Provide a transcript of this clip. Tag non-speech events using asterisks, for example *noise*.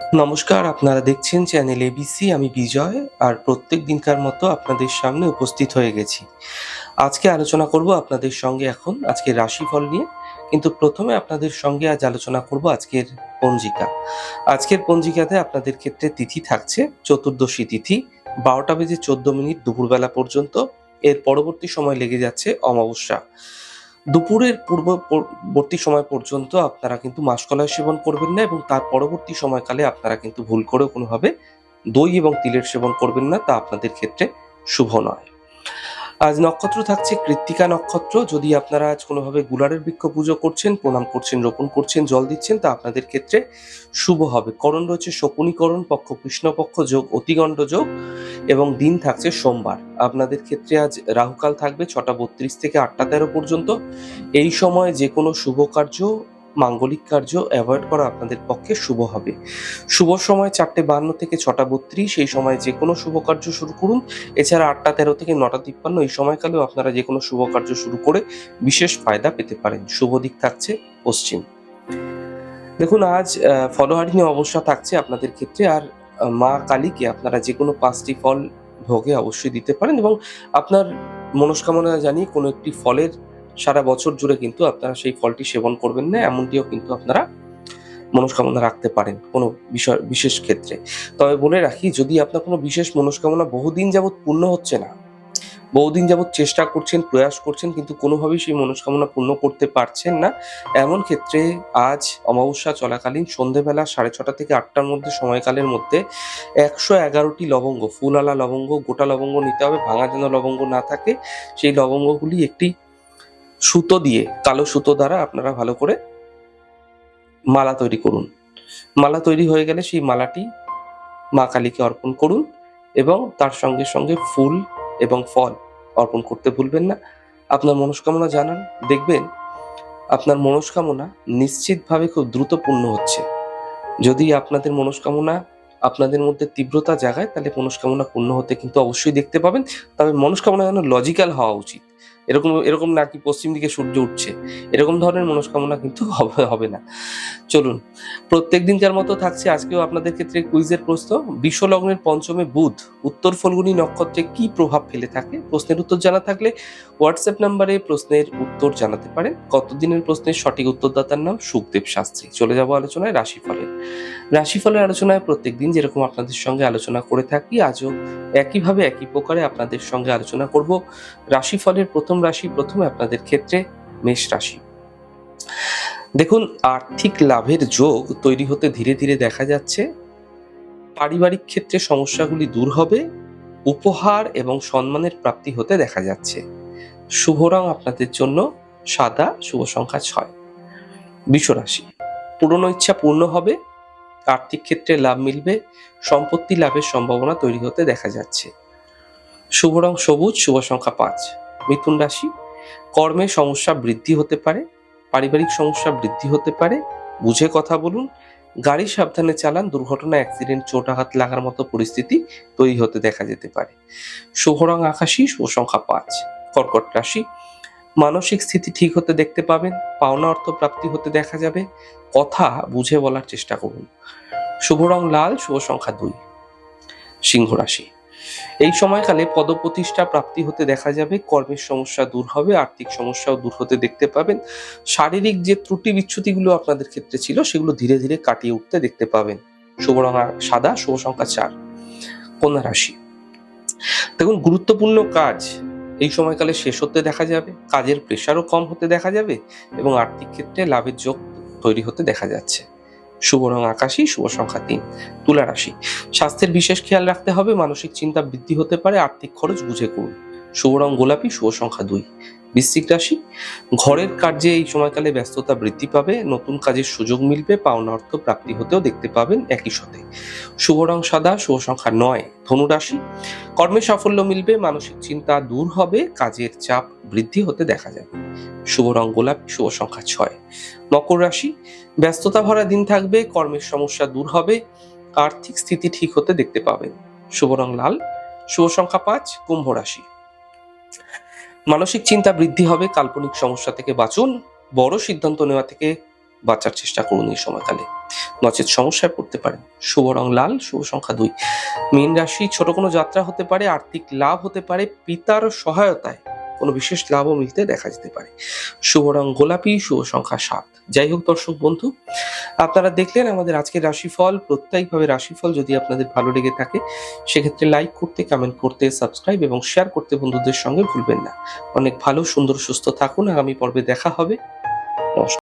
নমস্কার, আপনারা দেখছেন চ্যানেল এবিসি আমি বিজয়, আর প্রত্যেক দিনকার মতো আপনাদের সামনে উপস্থিত হয়ে গেছি। আজকে আলোচনা করব আপনাদের সঙ্গে এখন, আজকের রাশিফল নিয়ে। কিন্তু প্রথমে আপনাদের সঙ্গে আজ আলোচনা করব আজকের পঞ্জিকা। আজকের পঞ্জিকাতে আপনাদের ক্ষেত্রে তিথি থাকছে, চতুর্দশী তিথি, বারোটা বেজে চোদ্দ মিনিট দুপুরবেলা পর্যন্ত। এর পরবর্তী সময় লেগে যাচ্ছে অমাবস্যা। দুপুরের পূর্ববর্তী সময় পর্যন্ত আপনারা কিন্তু মাসকলাই সেবন করবেন না এবং তার পরবর্তী সময়কালে আপনারা কিন্তু ভুল করেও কোনোভাবে দই এবং তিলের সেবন করবেন না, তা আপনাদের ক্ষেত্রে শুভ নয়। আজ নক্ষত্র থাকছে কৃত্তিকা নক্ষত্র। যদি আপনারা আজ কোনোভাবে গুলারের বৃক্ষ পুজো করছেন, প্রণাম করছেন, রোপণ করছেন, জল দিচ্ছেন, তা আপনাদের ক্ষেত্রে শুভ হবে। করণ রয়েছে শকুনীকরণ, পক্ষ কৃষ্ণপক্ষ যোগ, অতিগণ্ড যোগ। এবং দিন থাকছে সোমবার। আপনাদের ক্ষেত্রে আজ রাহুকাল থাকবে ছটা বত্রিশ থেকে আটটা তেরো পর্যন্ত। এই সময় যে কোনো শুভ কার্য, মাঙ্গলিক কার্য অ্যাভয়েড করা আপনাদের পক্ষে শুভ হবে। শুভ সময় চারটে বান্ন থেকে ছটা বত্রিশ, এই সময় যে কোনো শুভ কার্য শুরু করুন। এছাড়া আটটা তেরো থেকে নটা তিপ্পান্ন, এই সময়কালেও আপনারা যে কোনো শুভ কার্য শুরু করে বিশেষ ফায়দা পেতে পারেন। শুভ দিক থাকছে পশ্চিম। দেখুন, আজ ফলহারিণী অবস্থা থাকছে আপনাদের ক্ষেত্রে। আর মা কালীকে আপনারা যে কোনো পাঁচটি ফল ভোগে অবশ্যই দিতে পারেন এবং আপনার মনস্কামনা জানিয়ে কোনো একটি ফলের সারা বছর জুড়ে কিন্তু আপনারা সেই ফলটি সেবন করবেন না, এমনটিও কিন্তু আপনারা মনস্কামনা রাখতে পারেন কোনো বিষয়, বিশেষ ক্ষেত্রে। তবে বলে রাখি, যদি আপনার কোনো বিশেষ মনস্কামনা বহুদিন যাবৎ পূর্ণ হচ্ছে না বহুদিন যাবৎ চেষ্টা করছেন, প্রয়াস করছেন, কিন্তু কোনোভাবেই সেই মনস্কামনা পূর্ণ করতে পারছেন না। এমন ক্ষেত্রে আজ অমাবস্যা চলাকালীন সন্ধেবেলা সাড়ে ছটা থেকে আটটার মধ্যে সময়কালের মধ্যে একশো এগারোটি লবঙ্গ, ফুলআলা লবঙ্গ, গোটা লবঙ্গ নিতে হবে, ভাঙা যেন লবঙ্গ না থাকে, সেই লবঙ্গগুলি একটি সুতো দিয়ে, কালো সুতো দ্বারা আপনারা ভালো করে মালা তৈরি করুন। মালা তৈরি হয়ে গেলে সেই মালাটি মা কালীকে অর্পণ করুন এবং তার সঙ্গে সঙ্গে ফুল এবং ফল অর্পণ করতে ভুলবেন না। আপনার মনস্কামনা জানান, দেখবেন আপনার মনস্কামনা নিশ্চিতভাবে খুব দ্রুত পূর্ণ হচ্ছে। যদি আপনাদের মনস্কামনা আপনাদের মধ্যে তীব্রতা জাগায়, তাহলে মনস্কামনা পূর্ণ হতে কিন্তু অবশ্যই দেখতে পাবেন। তবে মনস্কামনা যেন লজিক্যাল হওয়া উচিত। এরকম এরকম না কি পশ্চিম দিকে সূর্য উঠছে। এরকম ধরনের মনস্কামনা কিন্তু *laughs* হবে না। চলুন, প্রত্যেক দিনকার মতো থাকছে আজকেও আপনাদের ক্ষেত্রে কুইজের প্রশ্ন। বিশ্বলগ্নের পঞ্চমে বুধ, উত্তর ফলগুনি নক্ষত্রে কি প্রভাব ফেলে থাকে? প্রশ্নের উত্তর জানা থাকলে হোয়াটসঅ্যাপ নাম্বারে প্রশ্নের উত্তর জানাতে পারেন। কতদিনের প্রশ্নের সঠিক উত্তরদাতার নাম? সুখদেব শাস্ত্রী। চলে যাব আলোচনায় রাশিফলের। রাশিফলের আলোচনায় প্রত্যেক দিন যেরকম আপনাদের সঙ্গে আলোচনা করে থাকি, আজও একইভাবে একই প্রকারে আপনাদের সঙ্গে আলোচনা করব। রাশিফলের প্রথম রাশি প্রথমে আপনাদের ক্ষেত্রে মেষ রাশি। দেখুন, আর্থিক লাভের যোগ তৈরি হতে ধীরে ধীরে দেখা যাচ্ছে। পারিবারিক ক্ষেত্রে সমস্যাগুলি দূর হবে, উপহার এবং সম্মানের প্রাপ্তি হতে দেখা যাচ্ছে। শুভ রং আপনাদের জন্য সাদা, শুভ সংখ্যা ছয়। বিশ্বরাশি পুরনো ইচ্ছা পূর্ণ হবে, আর্থিক ক্ষেত্রে লাভ মিলবে, সম্পত্তি লাভের সম্ভাবনা তৈরি হতে দেখা যাচ্ছে। শুভ রং সবুজ, শুভ সংখ্যা পাঁচ। মিথুন রাশি। কর্মে সমস্যা বৃদ্ধি হতে পারে, পারিবারিক সমস্যা বৃদ্ধি হতে পারে। বুঝে কথা বলুন, গাড়ি সাবধানে চালান, দুর্ঘটনা অ্যাক্সিডেন্ট চোট, আঘাত লাগার মতো পরিস্থিতি তৈরি হতে দেখা যেতে পারে। শুভ রং আকাশী, শুভ সংখ্যা পাঁচ। কর্কট রাশি, মানসিক স্থিতি ঠিক হতে দেখতে পাবেন, পাওনা অর্থ প্রাপ্তি হতে দেখা যাবে। কথা বুঝে বলার চেষ্টা করুন। শুভ রং লাল, শুভ সংখ্যা দুই। সিংহ রাশি এই সময়কালে পদপ্রতিষ্ঠা প্রাপ্তি হতে দেখা যাবে, কর্মের সমস্যা দূর হবে, আর্থিক সমস্যাও দূর হতে দেখতে পাবেন। শারীরিক যে ত্রুটি বিচ্ছুতিগুলো আপনাদের ক্ষেত্রে ছিল, সেগুলো ধীরে ধীরে কাটিয়ে উঠতে দেখতে পাবেন। শুভ সাদা, শুভ সংখ্যা চার। কন্যা রাশি। দেখুন, গুরুত্বপূর্ণ কাজ এই সময়কালে শেষ হতে দেখা যাবে, কাজের প্রেশারও কম হতে দেখা যাবে এবং আর্থিক ক্ষেত্রে লাভের যোগ তৈরি হতে দেখা যাচ্ছে। শুভ রং আকাশী, শুভ সংখ্যা তিন তুলা রাশি স্বাস্থ্যের বিশেষ খেয়াল রাখতে হবে, মানসিক চিন্তা বৃদ্ধি হতে পারে, আর্থিক খরচ বুঝে করুন। শুভ রং গোলাপি, শুভ সংখ্যা দুই। বৃশ্চিক রাশি। ঘরের কার্যে এই সময়কালে ব্যস্ততা বৃদ্ধি পাবে, নতুন কাজের সুযোগ মিলবে, পাওনা অর্থ প্রাপ্তি হতেও দেখতে পাবেন একই সাথে। শুভ রং সাদা, শুভ সংখ্যা নয় ধনুরাশি কর্মে সাফল্য মিলবে, মানসিক চিন্তা দূর হবে, কাজের চাপ বৃদ্ধি হতে দেখা যাবে। শুভ রং গোলাপ, শুভ সংখ্যা ছয়। মকর রাশি, ব্যস্ততা ভরা দিন থাকবে, কর্মের সমস্যা দূর হবে, আর্থিক স্থিতি ঠিক হতে দেখতে পাবেন। শুভ রং লাল, শুভ সংখ্যা পাঁচ, কুম্ভ রাশি। মানসিক চিন্তা বৃদ্ধি হবে, কাল্পনিক সমস্যা থেকে বাঁচুন, বড় সিদ্ধান্ত নেওয়া থেকে বাঁচার চেষ্টা করুন এই সময়কালে। নচেত সমস্যায় পড়তে পারেন। শুভ রং লাল, শুভ সংখ্যা দুই। মীন রাশি ছোট কোনো যাত্রা হতে পারে, আর্থিক লাভ হতে পারে, পিতার সহায়তায় কোনো বিশেষ লাভও মিলতে দেখা যেতে পারে। শুভ রং গোলাপি, শুভ সংখ্যা সাত। যাই হোক দর্শক বন্ধু, আপনারা দেখলেন আমাদের আজকের রাশিফল। প্রত্যেকভাবে রাশিফল যদি আপনাদের ভালো লেগে থাকে, সেক্ষেত্রে লাইক করতে কমেন্ট করতে সাবস্ক্রাইব এবং শেয়ার করতে বন্ধুদের সঙ্গে ভুলবেন না। অনেক ভালো, সুন্দর, সুস্থ থাকুন। আগামী পর্বে দেখা হবে। নমস্কার।